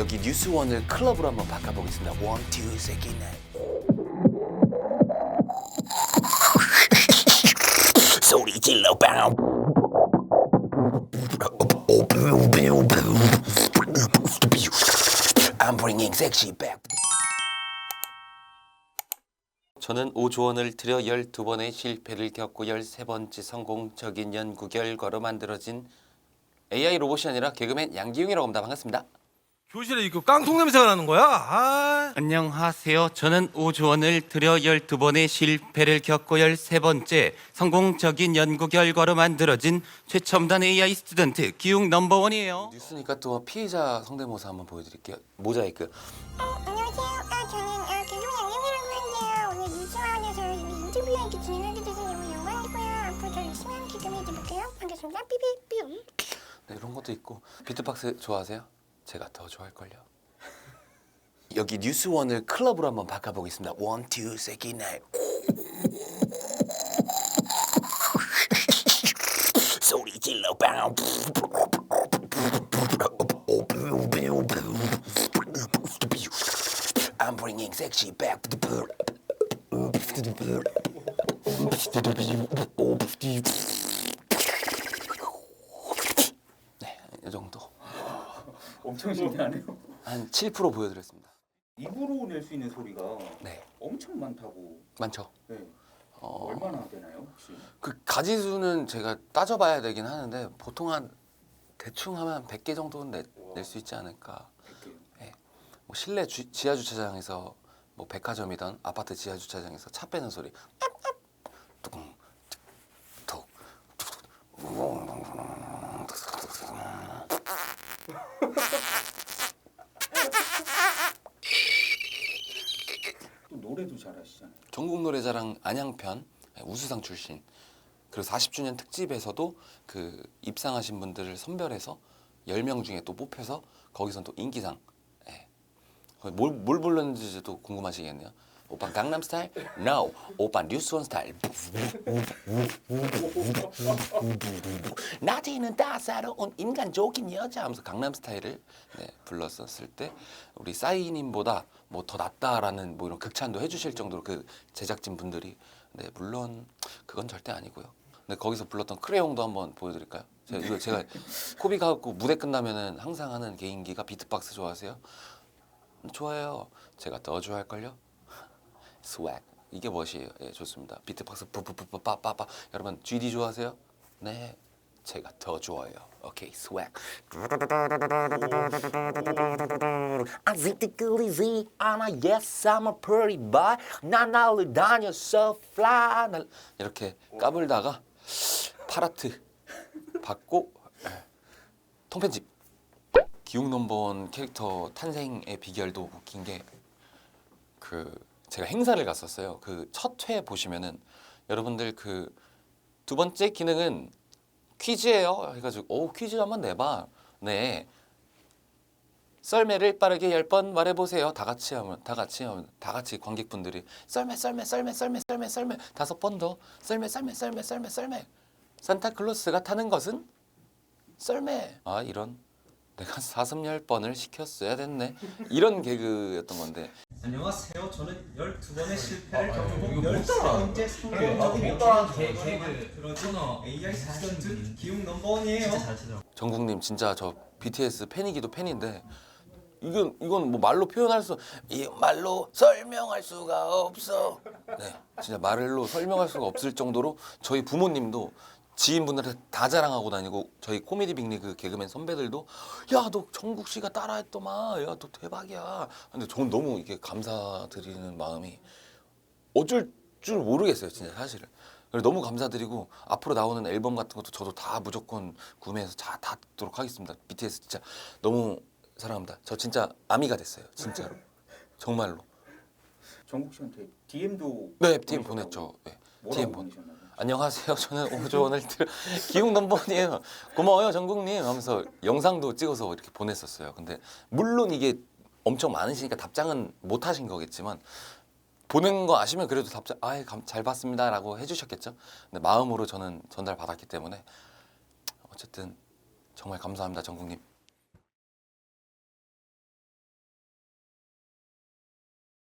여기 뉴스원을 클럽으로 한번 바꿔보겠습니다. 원, 투, 세기, 넷. 소리 질러 빵. 저는 오조원을 들여 12번의 실패를 겪고 13번째 성공적인 연구 결과로 만들어진 AI 로봇이 아니라 개그맨 양기용이라고 합니다. 반갑습니다. 교실에 이거 깡통 냄새가 나는 거야? 아, 안녕하세요. 저는 오조원을 들여 12번의 실패를 겪고 13번째 성공적인 연구 결과로 만들어진 최첨단 AI 스튜던트 기용 넘버원이에요. 뉴스니까 또 피해자 성대모사 한번 보여드릴게요. 모자이크. 어, 안녕하세요. 아, 저는 어, 개그맨 양념이라고 하는데요. 오늘 뉴스원에서 인터뷰 이렇게 진행하게 돼서 너무 영광이고요. 앞으로 더 열심히 하는 개그맨 해볼게요. 반갑습니다. 삐삐삐. 네, 이런 것도 있고 비트박스 좋아하세요? 제가 더 좋아할걸요. 여기 뉴스원을 클럽으로 한번 바꿔보겠습니다. 원, 투, 세기, 넷. 소리 질러 빵. I'm bringing sexy back. 네, 이 정도. 엄청 신기하네요. 한 7% 보여드렸습니다. 입으로 낼 수 있는 소리가 네, 엄청 많다고. 많죠. 네. 어, 얼마나 되나요 혹시? 그 가지 수는 제가 따져봐야 되긴 하는데 보통 한 대충 하면 100개 정도는 낼 수 있지 않을까. 100개. 뭐 실내 주, 지하 주차장에서 뭐 백화점이든 아파트 지하 주차장에서 차 빼는 소리. 또 노래도 잘하시잖아요. 전국 노래자랑 안양편 우수상 출신. 그리고 40주년 특집에서도 그 입상하신 분들을 선별해서 10명 중에 또 뽑혀서 거기선 또 인기상. 예. 뭘, 뭘 불렀는지도 궁금하시겠네요. 오빠 강남 스타일? No. 오빠 뉴스원 스타일. 낮에는 따사로운 인간적인 여자 하면서 강남 스타일을 네, 불렀었을 때 우리 싸이님보다 뭐 더 낫다라는 뭐 이런 극찬도 해주실 정도로 그 제작진 분들이 네 물론 그건 절대 아니고요. 근데 거기서 불렀던 크레용도 한번 보여드릴까요? 제가 이거 제가 코비 가고 무대 끝나면은 항상 하는 개인기가 비트박스 좋아하세요? 좋아해요. 제가 더 좋아할걸요? 스웩 이게 멋이에요. 예, 좋습니다. 비트박스 뿌뿌뿌뿌빠빠빠 여러분 GD 좋아하세요? 네, 제가 더 좋아요. 오케이, 스웩. I think the girl is in, and I yes I'm a pretty boy. 난 날을 다녀 so fly. 날- 이렇게 까불다가 파라트 받고 예, 통편집. 기욱 넘버원 캐릭터 탄생의 비결도 웃긴 게 그 제가 행사를 갔었어요. 그 첫 회 보시면은 여러분들 그 두 번째 기능은 퀴즈예요. 해가지고 오 퀴즈 한번 내봐. 네. 썰매를 빠르게 열 번 말해보세요. 다 같이 하면 다 같이 하면 다 같이 관객분들이 썰매 썰매 썰매 썰매 썰매 썰매 다섯 번 더 썰매 썰매 썰매 썰매 썰매 산타클로스가 타는 것은 썰매 아 이런 내가 사슴 열 번을 시켰어야 됐네 이런 개그였던 건데 안녕하세요. 저는 12번의 실패를 겪고 13번째 성공적인 개개그 들어준 AI 스튜던트 기웅 넘버원이에요. 정국님 진짜 저 BTS 팬이기도 팬인데 이건 이건 뭐 말로 표현할 수 이 말로 설명할 수가 없어. 네, 진짜 말로 설명할 수가 없을 정도로 저희 부모님도 지인분들한테 다 자랑하고 다니고 저희 코미디 빅리그 개그맨 선배들도 야 너 정국 씨가 따라했더만. 야 너 대박이야. 근데 저는 너무 이게 감사드리는 마음이 어쩔 줄 모르겠어요 진짜 사실은. 그래서 너무 감사드리고 앞으로 나오는 앨범 같은 것도 저도 다 무조건 구매해서 다 닫도록 하겠습니다. BTS 진짜 너무 사랑합니다. 저 진짜 아미가 됐어요 진짜로. 정말로. 정국 씨한테 DM도 네 DM 보냈죠. 네, 뭐라고 DM 보 보내셨나요? 안녕하세요 저는 오조원을 들 기웅 넘버원이에요 고마워요 정국님 하면서 영상도 찍어서 이렇게 보냈었어요 근데 물론 이게 엄청 많으시니까 답장은 못 하신 거겠지만 보낸 거 아시면 그래도 답장 아예 감- 잘 봤습니다라고 해주셨겠죠. 근데 마음으로 저는 전달 받았기 때문에 어쨌든 정말 감사합니다 정국님.